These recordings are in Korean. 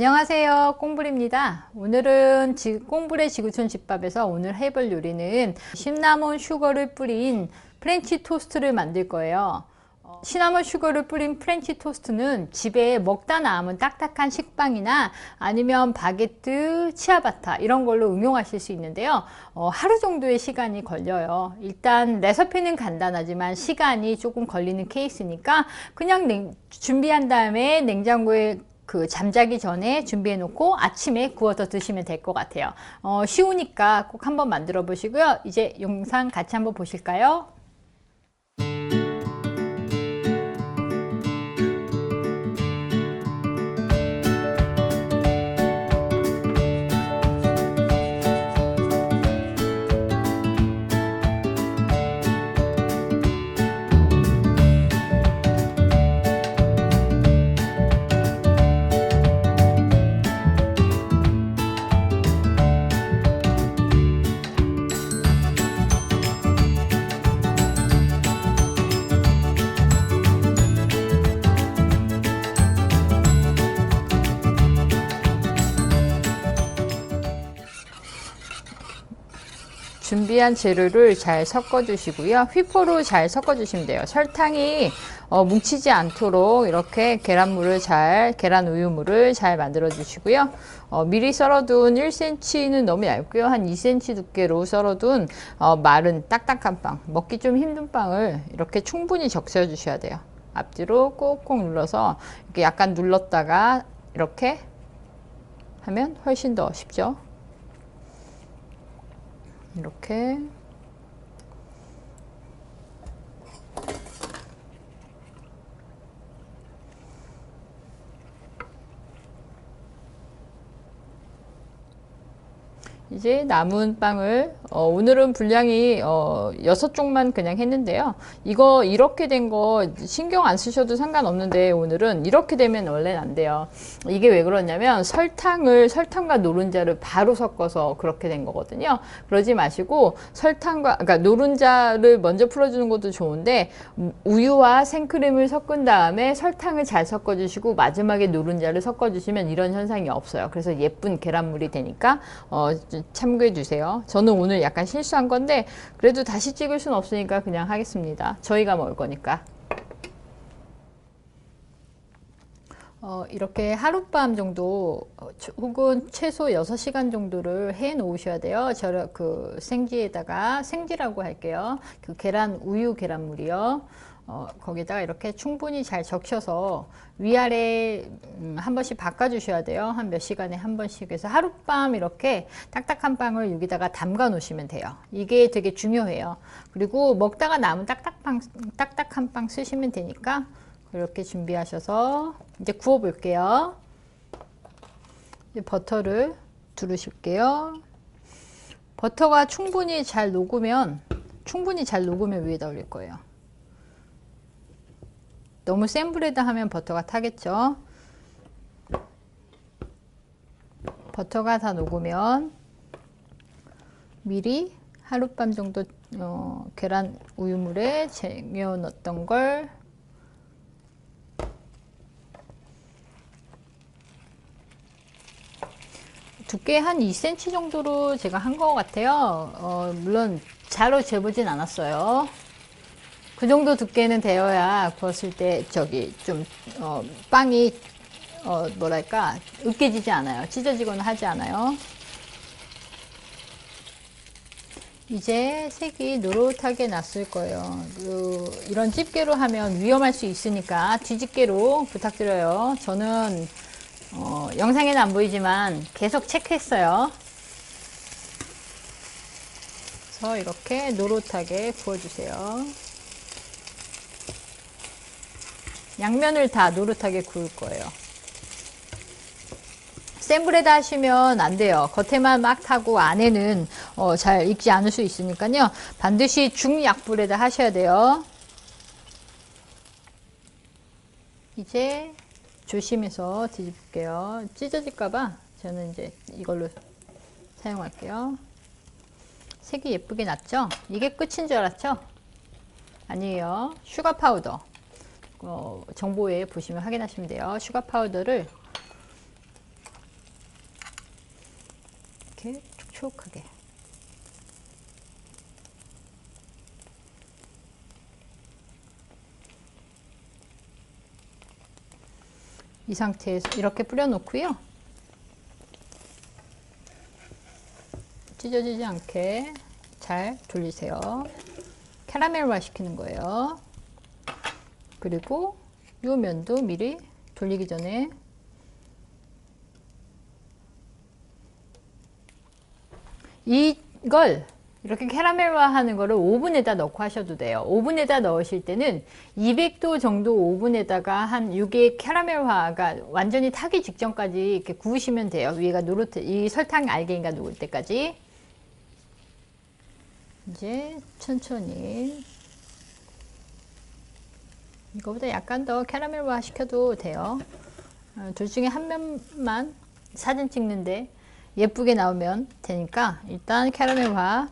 안녕하세요. 꽁불입니다. 오늘은 지, 꽁불의 지구촌 집밥에서 오늘 해볼 요리는 시나몬 슈거를 뿌린 프렌치 토스트를 만들 거예요. 어, 시나몬 슈거를 뿌린 프렌치 토스트는 집에 먹다 남은 딱딱한 식빵이나 아니면 바게트, 치아바타 이런 걸로 응용하실 수 있는데요. 어, 하루 정도의 시간이 걸려요. 일단 레시피는 간단하지만 시간이 조금 걸리는 케이스니까 그냥 냉, 준비한 다음에 냉장고에 그 잠자기 전에 준비해 놓고 아침에 구워서 드시면 될 것 같아요. 어, 쉬우니까 꼭 한번 만들어 보시고요. 이제 영상 같이 한번 보실까요? 준비한 재료를 잘 섞어 주시고요. 휘포로 잘 섞어 주시면 돼요. 설탕이 어, 뭉치지 않도록 이렇게 계란물을 잘, 계란 우유물을 잘 만들어 주시고요. 어, 미리 썰어둔 1cm는 너무 얇고요. 한 2cm 두께로 썰어둔 어, 마른 딱딱한 빵, 먹기 좀 힘든 빵을 이렇게 충분히 적셔 주셔야 돼요. 앞뒤로 꾹꾹 눌러서 이렇게 약간 눌렀다가 이렇게 하면 훨씬 더 쉽죠. 이렇게. 이제 남은 빵을 어, 오늘은 분량이 어, 6쪽만 그냥 했는데요. 이거 이렇게 된 거 신경 안 쓰셔도 상관없는데 오늘은 이렇게 되면 원래는 안 돼요. 이게 왜 그러냐면 설탕을 설탕과 노른자를 바로 섞어서 그렇게 된 거거든요. 그러지 마시고 설탕과 그러니까 노른자를 먼저 풀어주는 것도 좋은데 우유와 생크림을 섞은 다음에 설탕을 잘 섞어주시고 마지막에 노른자를 섞어주시면 이런 현상이 없어요. 그래서 예쁜 계란물이 되니까 어, 참고해 주세요. 저는 오늘 약간 실수한 건데 그래도 다시 찍을 수는 없으니까 그냥 하겠습니다. 저희가 먹을 거니까. 어, 이렇게 하룻밤 정도 어, 혹은 최소 6시간 정도를 해 놓으셔야 돼요. 저 그 생지에다가 생지라고 할게요. 그 계란 우유 계란물이요. 어, 거기다가 이렇게 충분히 잘 적셔서 위아래 음, 한 번씩 바꿔주셔야 돼요. 한 몇 시간에 한 번씩 해서 하룻밤 이렇게 딱딱한 빵을 여기다가 담가 놓으시면 돼요. 이게 되게 중요해요. 그리고 먹다가 남은 딱딱빵, 딱딱한 빵 쓰시면 되니까 이렇게 준비하셔서 이제 구워 볼게요. 버터를 두르실게요. 버터가 충분히 잘 녹으면 충분히 잘 녹으면 위에다 올릴 거예요. 너무 센 불에다 하면 버터가 타겠죠. 버터가 다 녹으면 미리 하룻밤 정도 어, 계란 우유물에 쟁여 넣었던 걸 두께 한 2cm 정도로 제가 한 것 같아요. 어, 물론 자로 재보진 않았어요. 그 정도 두께는 되어야 구웠을 때 저기 좀 어, 빵이 어, 뭐랄까 으깨지지 않아요. 찢어지거나 하지 않아요. 이제 색이 노릇하게 났을 거예요. 그, 이런 집게로 하면 위험할 수 있으니까 뒤집게로 부탁드려요. 저는 어, 영상에는 안 보이지만 계속 체크했어요. 그래서 이렇게 노릇하게 구워주세요. 양면을 다 노릇하게 구울 거예요. 센 불에다 하시면 안 돼요. 겉에만 막 타고 안에는 어, 잘 익지 않을 수 있으니까요. 반드시 중약불에다 하셔야 돼요. 이제 조심해서 뒤집게요. 찢어질까봐 저는 이제 이걸로 사용할게요. 색이 예쁘게 났죠? 이게 끝인 줄 알았죠? 아니에요. 슈가 파우더. 어, 정보에 보시면 확인하시면 돼요. 슈가 파우더를 이렇게 촉촉하게 이 상태에서 이렇게 뿌려 놓고요. 찢어지지 않게 잘 돌리세요. 캐러멜화 시키는 거예요. 그리고 이 면도 미리 돌리기 전에 이걸 이렇게 캐러멜화 하는 거를 오븐에다 넣고 하셔도 돼요. 오븐에다 넣으실 때는 200도 정도 오븐에다가 한 이게 캐러멜화가 완전히 타기 직전까지 이렇게 구우시면 돼요. 위가 노릇, 이 설탕 알갱이가 녹을 때까지. 이제 천천히 이거보다 약간 더 캐러멜화 시켜도 돼요. 어, 둘 중에 한 면만 사진 찍는데 예쁘게 나오면 되니까 일단 캐러멜화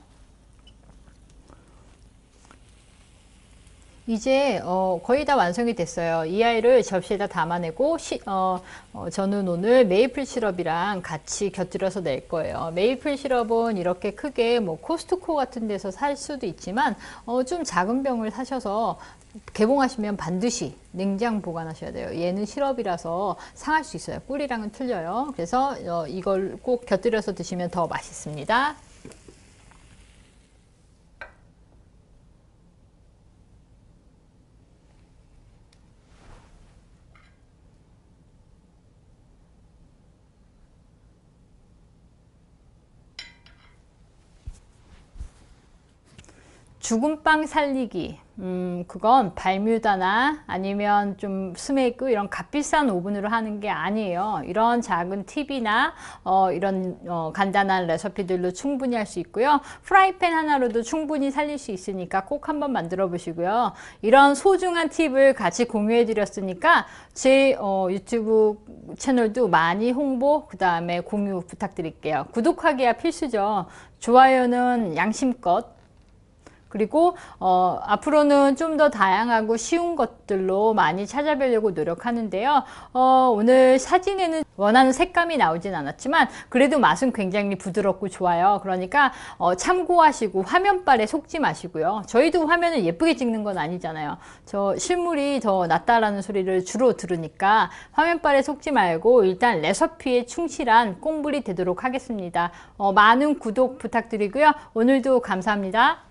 이제 어, 거의 다 완성이 됐어요. 이 아이를 접시에다 담아내고 시, 어, 어, 저는 오늘 메이플 시럽이랑 같이 곁들여서 낼 거예요. 메이플 시럽은 이렇게 크게 뭐 코스트코 같은 데서 살 수도 있지만 어, 좀 작은 병을 사셔서 개봉하시면 반드시 냉장 보관하셔야 돼요. 얘는 시럽이라서 상할 수 있어요. 꿀이랑은 틀려요. 그래서 어, 이걸 꼭 곁들여서 드시면 더 맛있습니다. 죽은 빵 살리기. 음, 그건 발뮤다나 아니면 좀 스메이크 이런 값비싼 오븐으로 하는 게 아니에요. 이런 작은 팁이나 어, 이런 어, 간단한 레시피들로 충분히 할 수 있고요. 프라이팬 하나로도 충분히 살릴 수 있으니까 꼭 한번 만들어 보시고요. 이런 소중한 팁을 같이 공유해 드렸으니까 제 어, 유튜브 채널도 많이 홍보 그 다음에 공유 부탁드릴게요. 구독하기가 필수죠. 좋아요는 양심껏 그리고 어, 앞으로는 좀 더 다양하고 쉬운 것들로 많이 찾아뵈려고 노력하는데요. 어, 오늘 사진에는 원하는 색감이 나오진 않았지만 그래도 맛은 굉장히 부드럽고 좋아요. 그러니까 어, 참고하시고 화면빨에 속지 마시고요. 저희도 화면을 예쁘게 찍는 건 아니잖아요. 저 실물이 더 낫다라는 소리를 주로 들으니까 화면빨에 속지 말고 일단 레시피에 충실한 꽁불이 되도록 하겠습니다. 어, 많은 구독 부탁드리고요. 오늘도 감사합니다.